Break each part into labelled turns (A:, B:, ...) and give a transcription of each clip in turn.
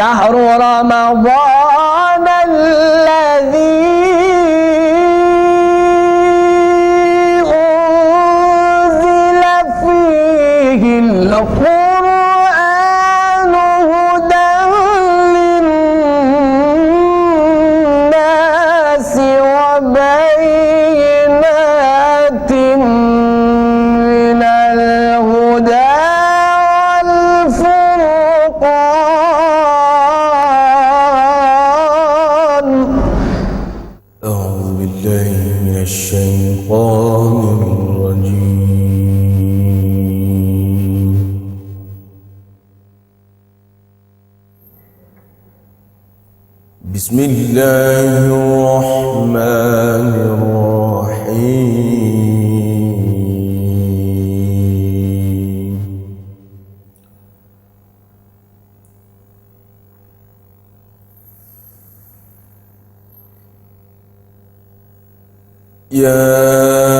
A: شهر رمضان الذي أنزل فيه القرآن
B: الله الرحمن الرحيم يا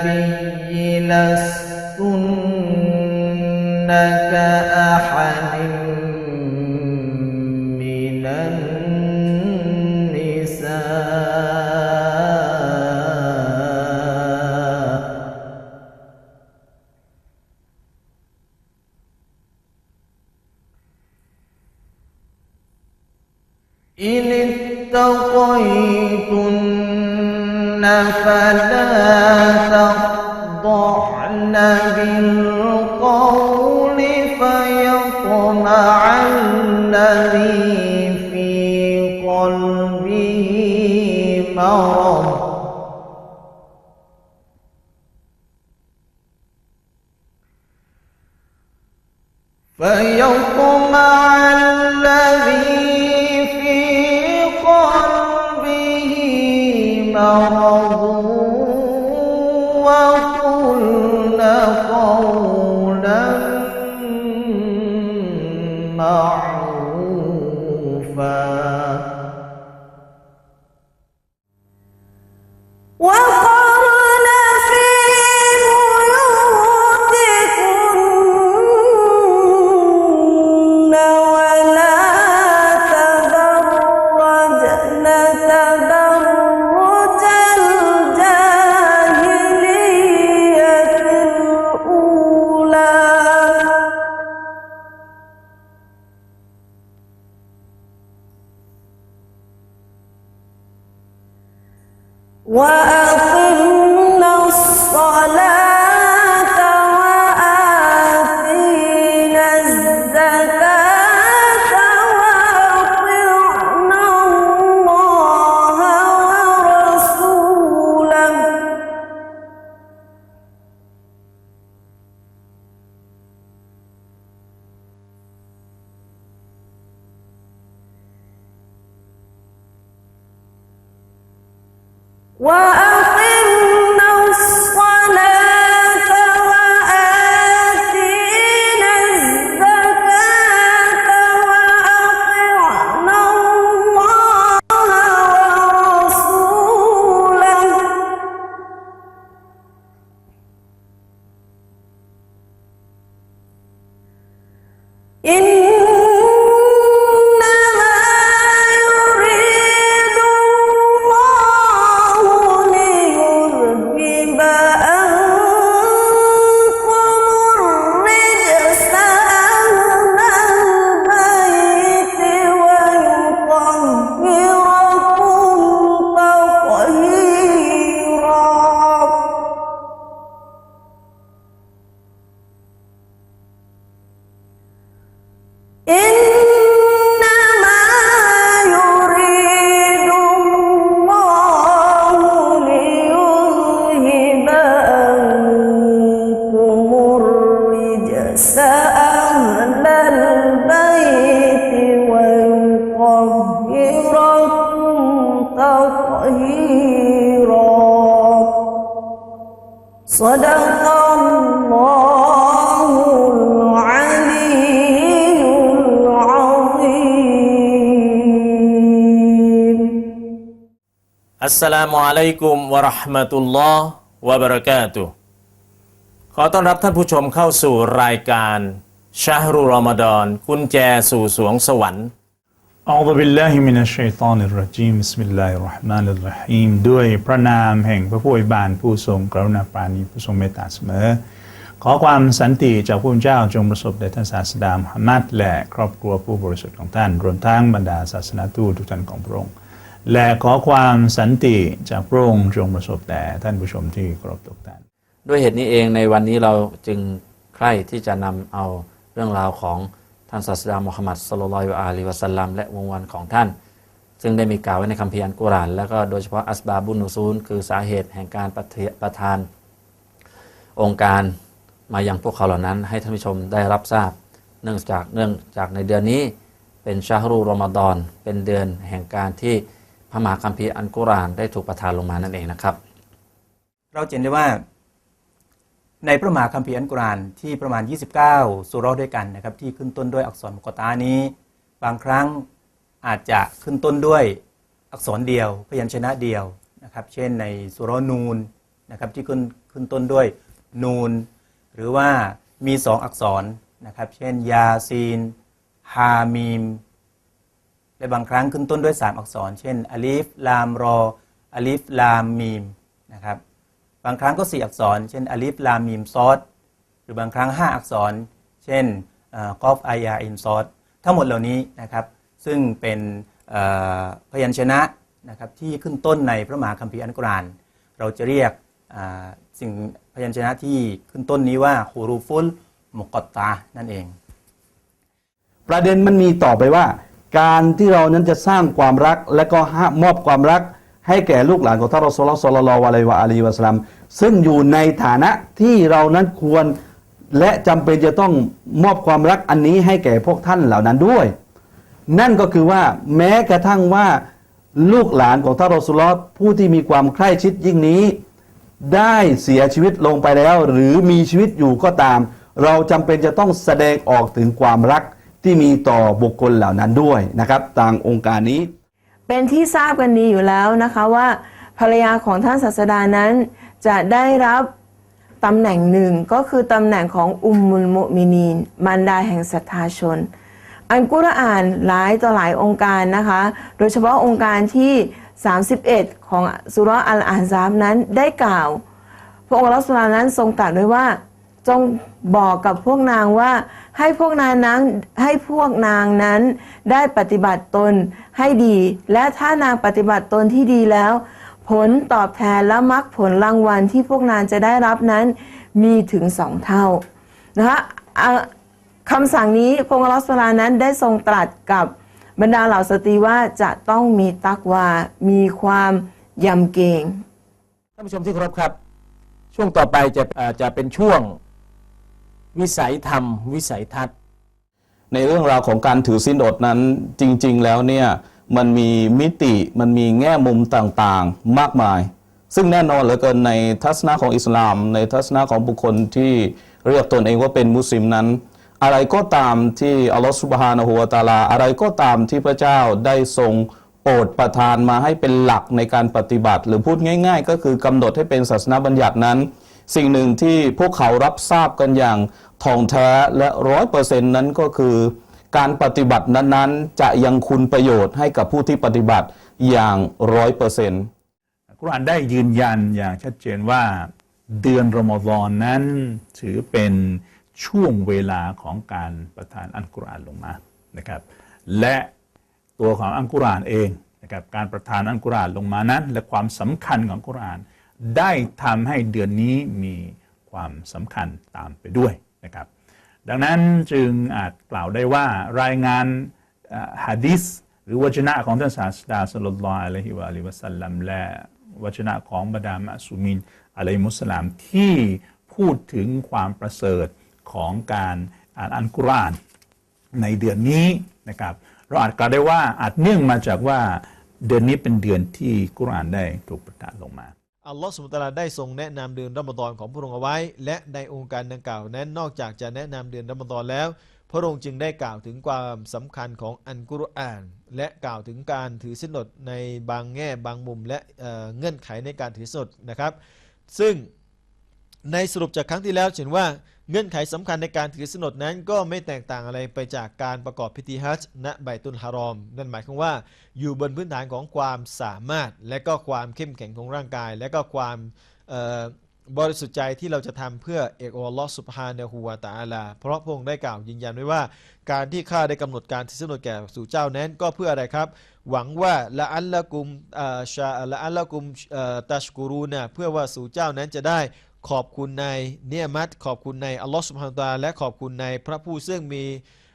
C: فيه لستنك أحد الذي في قلبه مرض. فيطمع الذي في قلبه مرض.
D: What. In
E: อัสสลามุอะลัยกุมวะเราะห์มะตุลลอฮ์วะบะเราะกาตุฮ์ขอต้อนรับท่านผู้ชมเข้าสู่รายการชาฮรุรอมฎอนกุญแจสู่สวงสวรรค์
F: أعوذ بالله من الشيطان الرجيم بسم الله الرحمن الرحيم ด้วยพระนามแห่งพระผู้อวยบานผู้ทรงกรุณาปราณีผู้ทรงเมตตาเสมอ ขอความสันติจากผู้เป็นเจ้าจงประสบแด่ท่านศาสดามุฮัมมัดและครอบครัวผู้บริสุทธิ์ของท่าน รวมทั้งบรรดาศาสนาทูตทุกท่านของพระองค์ และขอความสันติจากพระองค์จงประสบแด่ท่านผู้ชมที่เคารพทุกท่าน
G: ด้วยเหตุนี้เองในวันนี้เราจึงใคร่ที่จะนำเอาเรื่องราวของท่านศาสดามุฮัมมัดสลลัลลอฮุอะลัยวะสัลลัมและวงวันของท่าน ซึ่งได้มีกล่าวไว้ในคัมภีร์อัลกุรอานแล้วก็โดยเฉพาะอัสบาบุนนูซูล คือสาเหตุแห่งการประประทาน องค์การมายังพวกเขาเหล่านั้น ให้ท่านผู้ชมได้รับทราบ เนื่องจากเนื่องจากในเดือนนี้เป็นชาฮรูรอมฎอนเป็นเดือนแห่งการที่ พระมหาคัมภีร์อัลกุรานได้ถูกประทานลงมานั่นเองนะครับ
H: เราเห็นได้ว่า ในพระมหาคัมภีร์อัลกุรานที่ประมาณ 29 สุเราะห์ด้วยกันนะครับที่ขึ้นต้นด้วยอักษรมกตานี้ บางครั้งอาจจะขึ้นต้นด้วยอักษรเดียว พยัญชนะเดียวนะครับ เช่นในสุราะห์นูนนะครับที่ขึ้นขึ้นต้นด้วยนูน หรือว่ามีสองอักษรนะครับ เช่น ยาซีน ฮามีม และบางครั้งขึ้นต้นด้วย 3 อักษร เช่นอลิฟลามรออลิฟลามมีมนะครับบางครั้งก็ 4 อักษร เช่นอลิฟลามมีมซอดหรือบางครั้ง 5 อักษร เช่นกอฟไอยาอินซอดทั้งหมดเหล่านี้นะครับซึ่งเป็นพยัญชนะนะครับที่ขึ้นต้นในพระมหาคัมภีร์อัลกุรอานเราจะเรียกสิ่งพยัญชนะที่ขึ้นต้นนี้ว่าฮูรูฟุลมุกตานั่นเอง
I: ประเด็นมันมีต่อไปว่า การที่เรานั้นจะสร้างความรัก และก็มอบความรัก ให้แก่ลูกหลานของท่านรอสลลอฮ์ศ็อลลัลลอฮุอะลัยวะอาลีวะสลัมซึ่งอยู่ในฐานะที่เรานั้นควรและจำเป็นจะต้องมอบความรักอันนี้ให้แก่พวกท่านเหล่านั้นด้วย นั่นก็คือว่าแม้กระทั่งว่าลูกหลานของท่านรอสลลอฮ์ผู้ที่มีความใคร่ชิดยิ่งนี้ ได้เสียชีวิตลงไปแล้ว หรือมีชีวิตอยู่ก็ตาม เราจำเป็นจะต้องแสดงออกถึงความรัก ที่มีต่อบุคคลเหล่านั้นด้วยนะครับต่างองค์การนี้
D: เป็นที่ทราบกันดีอยู่แล้วนะคะว่าภรรยาของท่านศาสดานั้นจะได้รับตำแหน่งหนึ่งก็คือตำแหน่งของอุมมุลมุมินีนมารดาแห่งศรัทธาชน อันกุรอานหลายต่อหลายองค์การนะคะ โดยเฉพาะองค์การที่ 31 ของสุราะอัลอาซาบนั้นได้กล่าว พระองค์อัลลอฮฺสุลานั้นทรงตรัสด้วยว่า จงบอกกับพวกนางว่า ให้พวกนางนั้นให้พวกนางนั้นได้ปฏิบัติตนให้ดี และถ้านางปฏิบัติตนที่ดีแล้ว ผลตอบแทนและมรรคผลรางวัลที่พวกนางจะได้รับนั้นมีถึงสองเท่านะคะคำสั่งนี้พระองค์อัลอสลานั้นได้ทรงตรัสกับบรรดาเหล่าสตรีว่าจะต้องมีตักวา มีความยำเกรง
E: ท่านผู้ชมที่เคารพครับ ช่วงต่อไปจะจะเป็นช่วง วิสัยธรรม วิสัยทัศน์
I: ในเรื่องราวของการถือศีลอดนั้นจริง ๆ แล้วเนี่ยมันมีมิติมันมีแง่มุมต่างๆมากมาย ซึ่งแน่นอนเหลือเกินในทัศนะของอิสลาม ในทัศนะของบุคคลที่เรียกตนเองว่าเป็นมุสลิมนั้น อะไรก็ตามที่อัลลอฮฺสุบฮานะฮูวะตาลา อะไรก็ตามที่พระเจ้าได้ทรงโปรดประทานมาให้เป็นหลักในการปฏิบัติ หรือพูดง่าย ๆ ก็คือกำหนดให้เป็นศาสนาบัญญัตินั้น สิ่งหนึ่งที่พวกเขารับทราบกันอย่างท่องแท้และร้อยเปอร์เซ็นต์นั้นก็คือ การปฏิบัตินั้นๆ จะยังคุณประโยชน์ให้กับผู้ที่ปฏิบัติอย่างร้อยเปอร์เซ็นต์
F: กุรอานได้ยืนยันอย่างชัดเจนว่าเดือนรอมฎอนนั้นถือเป็นช่วงเวลาของการประทานอัลกุรอานลงมานะครับ และตัวของอัลกุรอานเองนะครับการประทานอัลกุรอานลงมานั้น และความสำคัญของกุรอาน ได้ทำให้เดือนนี้มีความสำคัญตามไปด้วยนะครับ ดังนั้นจึงอาจกล่าวได้ว่ารายงานฮะดิษหรือวจนะของท่านศาสดาสัลลัลอะลัยฮิวะลิวะสัลลัมและวจนะของบรรดามะซูมินอะลัยฮิมุสลามที่พูดถึงความประเสริฐของการอ่านอัลกุรอานในเดือนนี้นะครับเราอาจกล่าวได้ว่าอาจเนื่องมาจากว่าเดือนนี้เป็นเดือนที่กุรอานได้ถูกประทานลงมา
J: อัลลอฮฺสุบตาลาได้ทรงแนะนำเดือนรอมฎอนของพระองค์เอาไว้ และในองค์การดังกล่าวนั้นนอกจากจะแนะนำเดือนรอมฎอนแล้ว พระองค์จึงได้กล่าวถึงความสำคัญของอันกุรอาน และกล่าวถึงการถือสินอดในบางแง่บางมุมและเเงื่อนไขในการถือสินอดนะครับ ซึ่ง ในสรุปจากครั้งที่แล้วเห็นว่าเงื่อนไขสำคัญในการถือสนดนั้นก็ไม่แตกต่างอะไรไปจากการประกอบพิธีฮัจญ์ณไบตุลฮารอม นั่นหมายความว่าอยู่บนพื้นฐานของความสามารถ และก็ความเข้มแข็งของร่างกาย และก็ความบริสุทธิ์ใจที่เราจะทำเพื่อเอกอัลลอฮ์สุบฮานะฮูวาตะอาลา เพราะพระองค์ได้กล่าวยืนยันไว้ว่า การที่ข้าได้กำหนดการถือสนดแก่สู่เจ้านั้นก็เพื่ออะไรครับ หวังว่าละอัลละกุมชาละอัลละกุมตัชกูรูนะเพื่อว่าสู่เจ้านั้นจะได้ ขอบคุณในเนียมัตขอบคุณในอัลลอฮ์สุบฮานตะอาลาและขอบคุณในพระผู้ซึ่งมี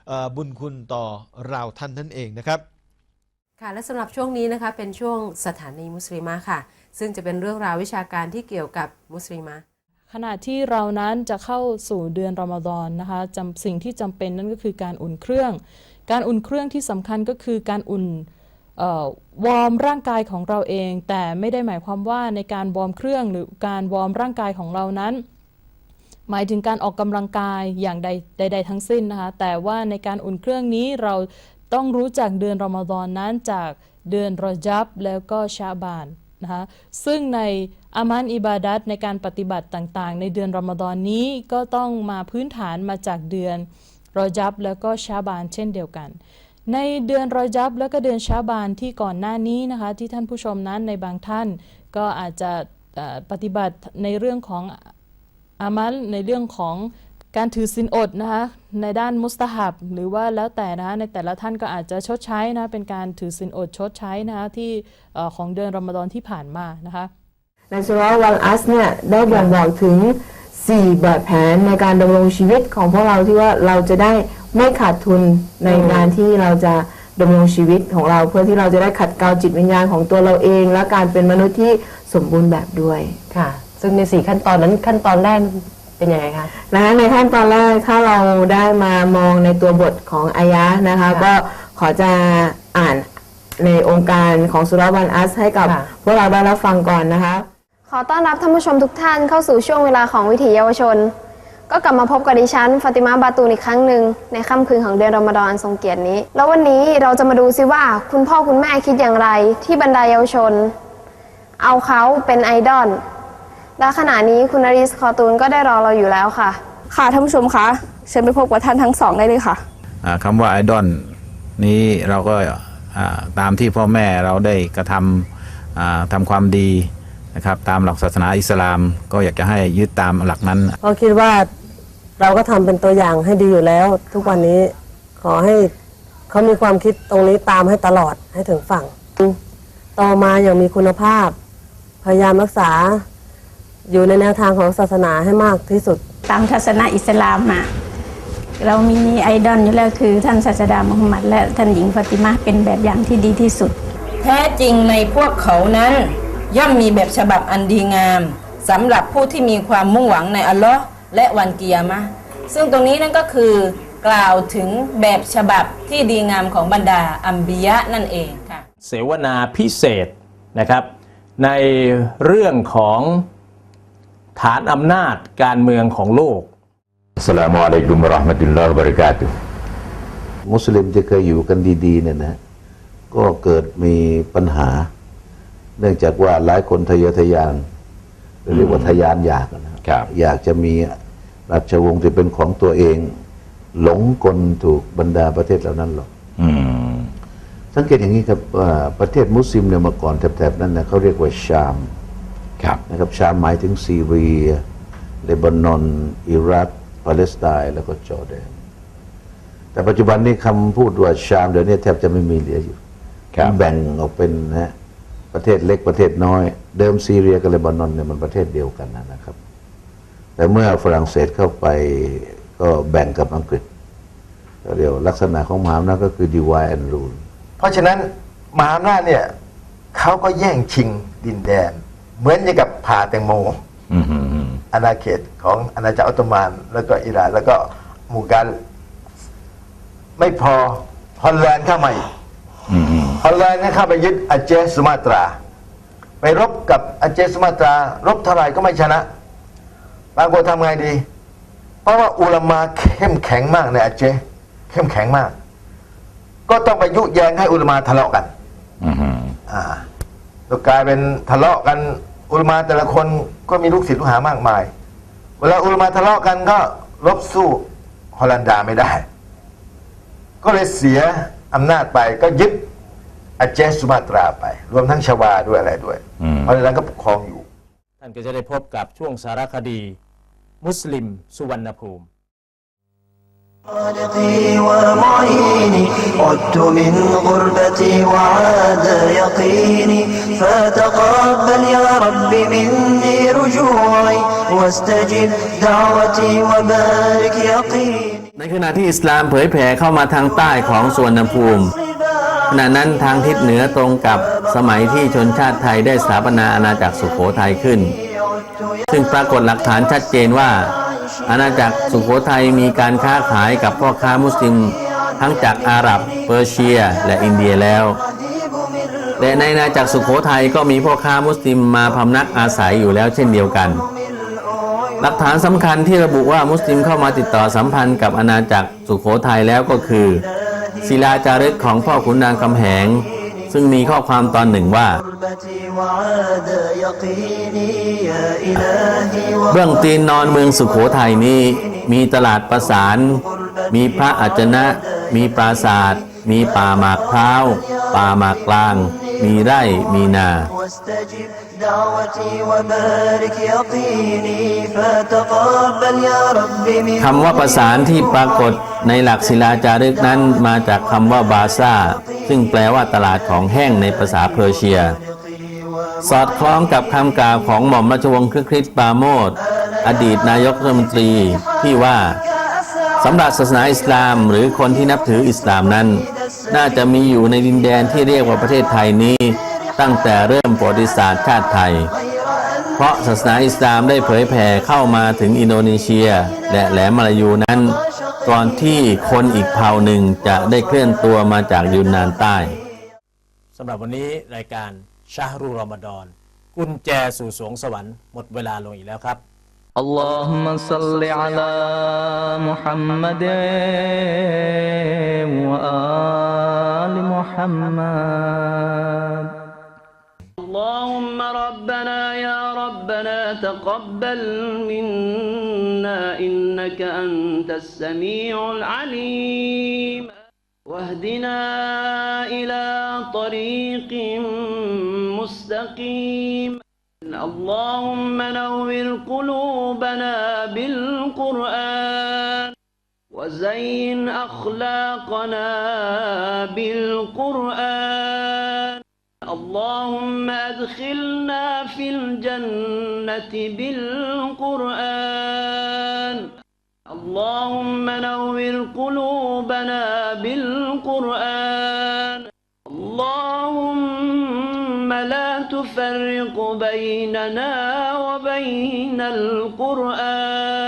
J: เอ่อบุญคุณต่อเราท่านนั่นเองนะครับ
K: ค่ะและสำหรับช่วงนี้นะคะเป็นช่วงสถานีมุสลิมะค่ะ ซึ่งจะเป็นเรื่องราววิชาการที่เกี่ยวกับมุสลิมะ
L: ขณะที่เรานั้นจะเข้าสู่เดือนรอมฎอนนะคะจำสิ่งที่จำเป็นนั่นก็คือการอุ่นเครื่อง การอุ่นเครื่องที่สำคัญก็คือการอุ่นเออ วอร์มร่างกายของเราเอง แต่ไม่ได้หมายความว่าในการวอร์มเครื่องหรือการวอร์มร่างกายของเรานั้น หมายถึงการออกกำลังกายอย่างใดใด ๆ ทั้งสิ้นนะคะแต่ว่าในการอุ่นเครื่องนี้เราต้องรู้จักเดือนรอมฎอนนั้นจากเดือนรอจับแล้วก็ชาบานนะคะซึ่งในอามันอิบาดัตในการปฏิบัติต่างๆ ในเดือนรอมฎอนนี้ก็ต้องมาพื้นฐานมาจากเดือนรอจับแล้วก็ชาบานเช่นเดียวกัน ในเดือนรอจับแล้วก็เดือนชาบานที่ก่อนหน้านี้นะคะที่ท่านผู้ชมนั้นในบางท่าน ก็อาจจะปฏิบัติในเรื่องของอามัลในเรื่องของการถือศีลอดนะคะในด้านมุสตาฮับ หรือว่าแล้วแต่นะคะในแต่ละท่านก็อาจจะชดใช้นะเป็นการถือศีลอดชดใช้นะคะที่ของเดือนรอมฎอนที่ผ่านมานะคะ
D: ในสุราวัลอัสเนี่ยได้บ่งบอกถึง4แบบแผนในการดำรงชีวิตของพวกเราที่ว่าเราจะได้ ไม่ขาดทุนในงานที่เราจะดำรงชีวิตของเราเพื่อที่เราจะได้ขัดเกลาจิตวิญญาณของตัวเราเอง และการเป็นมนุษย์ที่สมบูรณ์แบบด้วย
K: ค่ะ ซึ่งในสี่ขั้นตอนนั้นขั้นตอนแรกเป็นยังไงคะ
D: นะคะในขั้นตอนแรกถ้าเราได้มามองในตัวบทของอายะห์นะคะ
K: ค่ะ
D: ก็ขอจะอ่านในองค์การของสุราะห์วันอัสให้กับ
K: ค่ะ
D: พวกเราได้รับฟังก่อนนะคะ
M: ขอต้อนรับท่านผู้ชมทุกท่านเข้าสู่ช่วงเวลาของวิถีเยาวชน ก็กลับมาพบกับดิฉันฟาติมาบาตูนอีกครั้งหนึ่งในค่ำคืนของเดือนรอมฎอนอันทรงเกียรตินี้ แล้ววันนี้เราจะมาดูซิว่าคุณพ่อคุณแม่คิดอย่างไร ที่บรรดาเยาวชน เอาเขาเป็นไอดอลและขณะนี้คุณนาริสคอตูนก็ได้รอเราอยู่แล้วค่ะ
N: ค่ะท่านผู้ชมคะเชิญไปพบกับท่านทั้งสองได้เลยค่ะ
O: อ่าคำว่าไอดอลนี้เราก็อ่าตามที่พ่อแม่เราได้กระทำอ่าทำความดีนะครับตามหลักศาสนาอิสลามก็อยากจะให้ยึดตามหลักนั้น
N: ก็คิดว่า เราก็ทำเป็นตัวอย่างให้ดีอยู่แล้ว ทุกวันนี้ขอให้เขามีความคิดตรงนี้ตามให้ตลอดให้ถึงฝั่ง ต่อมาอย่างมีคุณภาพ พยายามรักษา อยู่ในแนวทางของศาสนาให้มากที่สุด
M: ตามศาสนาอิสลามอะเรามีไอดอลอยู่แล้วคือท่านศาสดามุฮัมมัดและท่านหญิงฟาติมาเป็นแบบอย่างที่ดีที่สุด
N: แท้จริงในพวกเขานั้น ย่อมมีแบบฉบับอันดีงามสำหรับผู้ที่มีความมุ่งหวังในอัลลอฮ์ และวันกิยามะห์ซึ่งตรงนี้นั่นก็คือกล่าวถึงแบบฉบับที่ดีงามของบรรดาอัมบียะห์นั่นเองค่ะ
E: เสวนาพิเศษนะครับ ในเรื่องของฐานอำนาจการเมืองของโลก
O: Assalamualaikum warahmatullahi wabarakatuh
A: มุสลิมที่เคยอยู่กันดีๆเนี่ยนะก็เกิดมีปัญหา เนื่องจากว่าหลายคนทะเยอทะยานหรือ เรียกว่าทะยานอยากนะครับ อยากจะมีราชวงศ์ที่เป็นของตัวเอง หลงกลถูกบรรดาประเทศเหล่านั้นหรอก
O: อืม
A: สังเกตอย่างนี้ครับว่าประเทศมุสลิมเนี่ยเมื่อก่อนแถบๆนั้นนะเขาเรียกว่าชาม
O: ครับ
A: นะครับชามหมายถึงซีเรียเลบานอน อิรักปาเลสไตน์แล้วก็จอร์แดน แต่ปัจจุบันนี้คำพูดว่าชามเดี๋ยวนี้แทบจะไม่มีเหลืออยู่
O: ครับ
A: แบ่งออกเป็นนะฮะ ประเทศเล็กประเทศน้อย เดิมซีเรียกับเลบานอนเนี่ยมันประเทศเดียวกันนะครับ แต่เมื่อฝรั่งเศสเข้าไปก็แบ่งกับอังกฤษก็เรียกว่าลักษณะของมหาอำนาจก็คือ divide and rule
P: เพราะฉะนั้นมหาอำนาจเนี่ยเขาก็แย่งชิงดินแดน เหมือนอย่างกับผ่าแตงโม
O: อืมอืมอืม
P: อาณาเขตของอาณาจักรออตโตมันแล้วก็อิหร่านแล้วก็หมู่การไม่พอฮอลแลนด์เข้ามาอีก
O: อืมอืม
P: ฮอลแลนด์เนี่ยเข้าไปยึดอาเจสุมาตรา ไปรบกับอาเจสุมาตรา รบเท่าไหร่ก็ไม่ชนะบางคนทำไงดี เพราะว่าอุลามาเข้มแข็งมากในอาเจเข้มแข็งมาก ก็ต้องไปยุแยงให้อุลามาทะเลาะกัน
O: อืมอืม
P: อ่าก็กลายเป็นทะเลาะกันอุลามาแต่ละคนก็มีลูกศิษย์ลูกหามากมาย เวลาอุลามาทะเลาะกันก็ลบสู้ฮอลันดาไม่ได้ ก็เลยเสีย อำนาจไปก็ยึดอาเจสุมาตราไป รวมทั้งชวาด้วยอะไรด้วย
O: อืม
P: เพราะฉะนั้นก็ปกครองอยู่
E: ท่านก็จะได้พบกับช่วงสารคดี มุสลิม สุวรรณภูมิ
Q: خالقي ومعيني عدت من غربتي وعاد يقيني فتقبل يا رب مني رجوعي واستجب دعوتي وبارك يقيني
G: ในขณะที่อิสลามเผยแผ่เข้ามาทางใต้ของสวนภูมิขณะนั้นทางทิศเหนือตรงกับสมัยที่ชนชาติไทยได้สถาปนาอาณาจักรสุโขทัยขึ้น ซึ่งปรากฏหลักฐานชัดเจนว่า อาณาจักรสุโขทัยมีการค้าขายกับพ่อค้ามุสลิม ทั้งจากอาหรับ เปอร์เซีย และอินเดียแล้วและในอาณาจักรสุโขทัยก็มีพ่อค้ามุสลิมมาพำนักอาศัยอยู่แล้วเช่นเดียวกัน หลักฐานสำคัญที่ระบุว่ามุสลิมเข้ามาติดต่อสัมพันธ์กับอาณาจักรสุโขทัยแล้วก็คือ ศิลาจารึกของพ่อขุนนางคำแหง ซึ่งมีข้อความตอนหนึ่งว่า เบื้องตีนนอนเมืองสุโขทัยนี้ มีตลาดประสาน มีพระอาจนะ มีปราศาสตร์มีป่าหมากเท้าป่าหมากกลาง มีไร่มีนา คำว่าประสานที่ปรากฏในหลักศิลาจารึกนั้นมาจากคำว่าบาซ่า ซึ่งแปลว่าตลาดของแห้งในภาษาเพอร์เซีย สอดคล้องกับคำกล่าวของหม่อมราชวงศ์คริคริตปาโมดอดีตนายกรัฐมนตรีที่ว่าสำหรับศาสนาอิสลามหรือคนที่นับถืออิสลามนั้น น่าจะมีอยู่ในดินแดนที่เรียกว่าประเทศไทยนี้ ตั้งแต่เริ่มประวัติศาสตร์ชาติไทย เพราะศาสนาอิสลามได้เผยแผ่เข้ามาถึงอินโดนีเซีย และแหลมมาลายูนั้น ก่อนที่คนอีกเผ่าหนึ่งจะได้เคลื่อนตัวมาจากยูนนานใต้
E: สำหรับวันนี้รายการชาฮรุรอมฎอน กุญแจสู่สวงสวรรค์หมดเวลาลงอีกแล้วครับ
Q: اللهم صل على محمد وآل محمد اللهم ربنا يا ربنا تقبل منا إنك أنت السميع العليم. واهدنا إلى طريق مستقيم. اللهم نور قلوبنا بالقرآن. وزين أخلاقنا بالقرآن. اللهم أدخلنا في الجنة بالقرآن. اللهم نور قلوبنا بالقرآن. اللهم لا تفرق بيننا وبين القرآن.